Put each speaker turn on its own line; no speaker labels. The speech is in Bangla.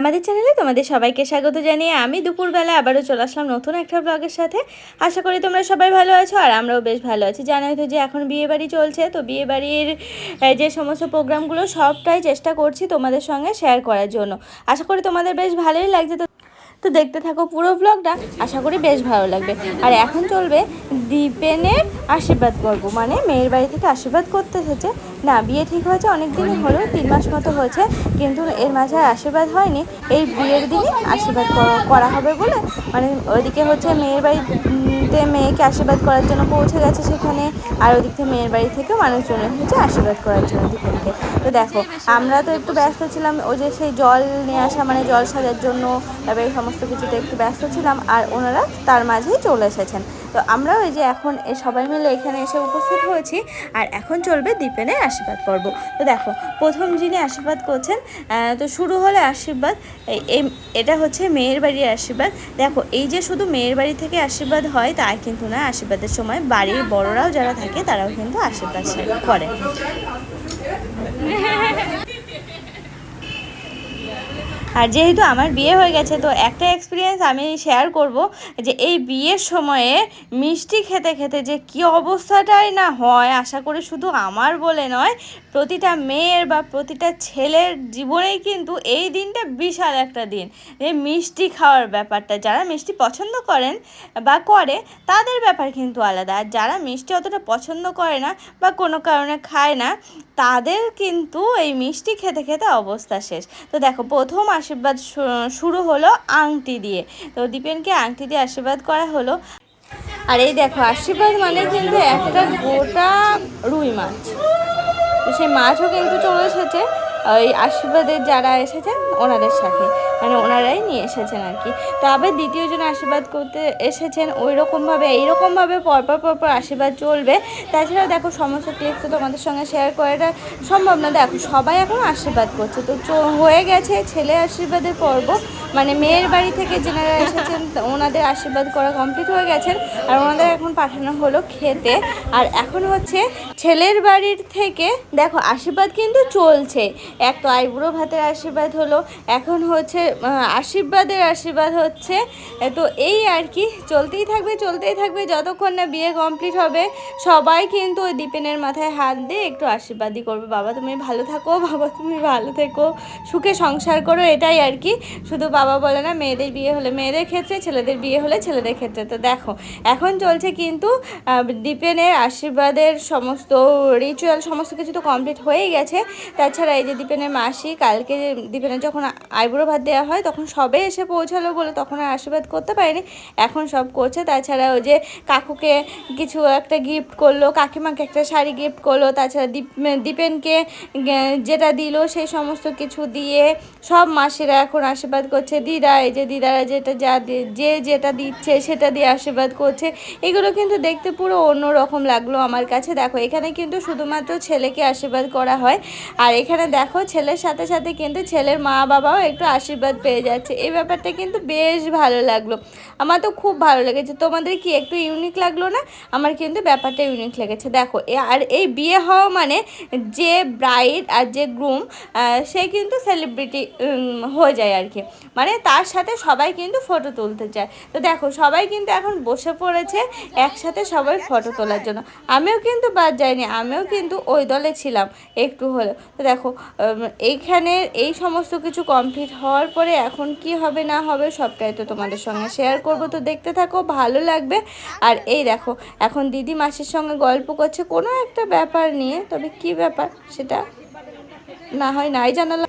আমাদের চ্যানেলে তোমাদের সবাইকে স্বাগত জানিয়ে আমি দুপুরবেলা আবারও চলে আসলাম নতুন একটা ব্লগের সাথে। আশা করি তোমরা সবাই ভালো আছো আর আমরাও বেশ ভালো আছি। জানাই তো যে এখন বিয়েবাড়ি চলছে, তো বিয়েবাড়ির যে সমস্ত প্রোগ্রামগুলো সবটাই চেষ্টা করছি তোমাদের সঙ্গে শেয়ার করার জন্য। আশা করি তোমাদের বেশ ভালোই লাগছে। তো তো দেখতে থাকো পুরো ব্লগটা আশা করি বেশ ভালো লাগবে। আর এখন চলবে দীপেনের আশীর্বাদ পর্ব মানে মেয়ের বাড়ি থেকে আশীর্বাদ করতে এসেছে না, বিয়ে ঠিক হয়েছে অনেক দিনই হলো, তিন মাস মতো হয়েছে, কিন্তু এর মাঝে আশীর্বাদ হয়নি। এই বিয়ের দিনই আশীর্বাদ করা- হবে বলে মানে ওইদিকে হচ্ছে মেয়ের বাড়িতে মেয়েকে আশীর্বাদ করার জন্য পৌঁছে গেছে সেখানে, আর ওদিক থেকে মেয়ের বাড়ি থেকেও মানুষজন এসেছে আশীর্বাদ করার জন্য দীপেনকে। তো দেখো, আমরা তো একটু ব্যস্ত ছিলাম, ওই যে সেই জল নিয়ে আসা মানে জল সাজার জন্য, তারপরে সমস্ত কিছুতে একটু ব্যস্ত ছিলাম আর ওনারা তার মাঝেই চলে এসেছেন। তো আমরা ওই যে এখন সবাই মিলে এখানে এসে উপস্থিত হয়েছি আর এখন চলবে দীপেনের আশীর্বাদ পর্ব। তো দেখো, প্রথম যিনি আশীর্বাদ করছেন তো শুরু হলে আশীর্বাদ এটা হচ্ছে মেয়ের বাড়ির আশীর্বাদ। দেখো, এই যে শুধু মেয়ের বাড়ি থেকে আশীর্বাদ হয়, তাই কিন্তু না, আশীর্বাদের সময় বাড়ির বড়রাও যারা থাকে, তারাও কিন্তু আশীর্বাদ করে। আর যেহেতু আমার বিয়ে হয়ে গেছে, তো একটা এক্সপিরিয়েন্স আমি শেয়ার করব যে এই বিয়ের সময়ে মিষ্টি খেতে খেতে যে কি অবস্থাটাই না হয়, আশা করি শুধু আমার বলে নয়, প্রতিটা মেয়ের বা প্রতিটা ছেলের জীবনেই কিন্তু এই দিনটা বিশাল একটা দিন। এই মিষ্টি খাওয়ার ব্যাপারটা, যারা মিষ্টি পছন্দ করেন বা করে, তাদের ব্যাপার কিন্তু আলাদা। আর যারা মিষ্টি অতটা পছন্দ করে না বা কোনো কারণে খায় না তাদের কিন্তু এই মিষ্টি খেতে খেতে অবস্থা শেষ। তো দেখো, প্রথম আশীর্বাদ শুরু হলো আংটি দিয়ে। তো দীপেনকে আংটি দিয়ে আশীর্বাদ করা হলো। আর এই দেখো, আশীর্বাদ মানে কিন্তু একটা গোটা রুই মাছ। সেই মাছও কিন্তু চলে এসেছে। ওই আশীর্বাদের যারা এসেছেন, ওনাদের সাথে। মানে ওনারাই নিয়ে এসেছেন আর কি। তো আবার দ্বিতীয় জন আশীর্বাদ করতে এসেছেন ওই রকমভাবে এইরকমভাবে পরপর পরপর আশীর্বাদ চলবে। তাছাড়াও দেখো, সমস্ত ক্লিপ তো তোমাদের সঙ্গে শেয়ার করাটা সম্ভব না। দেখো, সবাই এখন আশীর্বাদ করছে। তো হয়ে গেছে ছেলে আশীর্বাদের পর্ব। মানে মেয়ের বাড়ি থেকে যেনারা এসেছেন ওনাদের আশীর্বাদ করা কমপ্লিট হয়ে গেছেন আর ওনাদের এখন পাঠানো হলো খেতে। আর এখন হচ্ছে ছেলের বাড়ির থেকে, দেখো, আশীর্বাদ কিন্তু চলছে। এক তো আইবুড়ো ভাতের আশীর্বাদ হলো, এখন হচ্ছে আশীর্বাদের আশীর্বাদ হচ্ছে তো এই আর কি, চলতেই থাকবে চলতেই থাকবে, যতক্ষণ না বিয়ে কমপ্লিট হবে, সবাই কিন্তু ওই দীপেনের মাথায় হাত দিয়ে একটু আশীর্বাদই করবে। বাবা তুমি ভালো থাকো, বাবা তুমি ভালো থেকো, সুখে সংসার করো, এটাই আর কি, শুধু বাবা বলে না, মেয়েদের বিয়ে হলে, মেয়েদের ক্ষেত্রে, ছেলেদের বিয়ে হলে ছেলেদের ক্ষেত্রে। তো দেখো, এখন চলছে কিন্তু দীপেনের আশীর্বাদের সমস্ত রিচুয়াল সমস্ত কিছু তো কমপ্লিট হয়েই গেছে, তাছাড়া এই যে দীপেনের মাসি কালকে দীপেনের যখন আইবুড়ো ভাত দেওয়া হয়, তখন সবে এসে পৌঁছালো বলে তখন আর আশীর্বাদ করতে পারেনি। এখন সব করছে, তাছাড়া ওই যে কাকুকে কিছু একটা গিফট করল, কাকিমাকে একটা শাড়ি গিফট করল, তাছাড়া দীপ, দীপেনকে যেটা দিল সেই সমস্ত কিছু দিয়ে সব মাসিরা এখন আশীর্বাদ করছে। দিদা, এই যে দিদারা যেটা যা যে যেটা দিচ্ছে সেটা দিয়ে আশীর্বাদ করছে। এগুলো কিন্তু দেখতে পুরো অন্য রকম লাগল আমার কাছে। দেখো, এখানে কিন্তু শুধুমাত্র ছেলেকে আশীর্বাদ করা হয়। আর এখানে দেখো ছেলের সাথে সাথে কিন্তু ছেলের মা বাবাও একটু আশীর্বাদ পেয়ে যাচ্ছে। এই ব্যাপারটা কিন্তু বেশ ভালো লাগল। আমার তো খুব ভালো লেগেছে। তোমাদের কি একটু ইউনিক লাগল না? আমার কিন্তু ব্যাপারটা ইউনিক লেগেছে। দেখো আর এই বিয়ে হওয়া মানে যে ব্রাইড আর যে গ্রুম সে কিন্তু সেলিব্রিটি হয়ে যায় আর কি। মানে তার সাথে সবাই কিন্তু ফটো তুলতে চায়। তো দেখো, সবাই কিন্তু এখন বসে পড়েছে একসাথে সবাই ফটো তোলার জন্য। আমিও কিন্তু বাদ যাইনি। আমিও কিন্তু ওই দলে ছিলাম একটু হলেও। তো দেখো এইখানে এই সমস্ত কিছু কমপ্লিট হওয়ার পরে এখন কি হবে না হবে সবটাই তো তোমাদের সঙ্গে শেয়ার করব। তো দেখতে থাকো, ভালো লাগবে। আর এই দেখো, এখন দিদি মাসির সঙ্গে গল্প করছে। কোনো একটা ব্যাপার নিয়ে, তবে কি ব্যাপার সেটা না হয় নাই জানালাম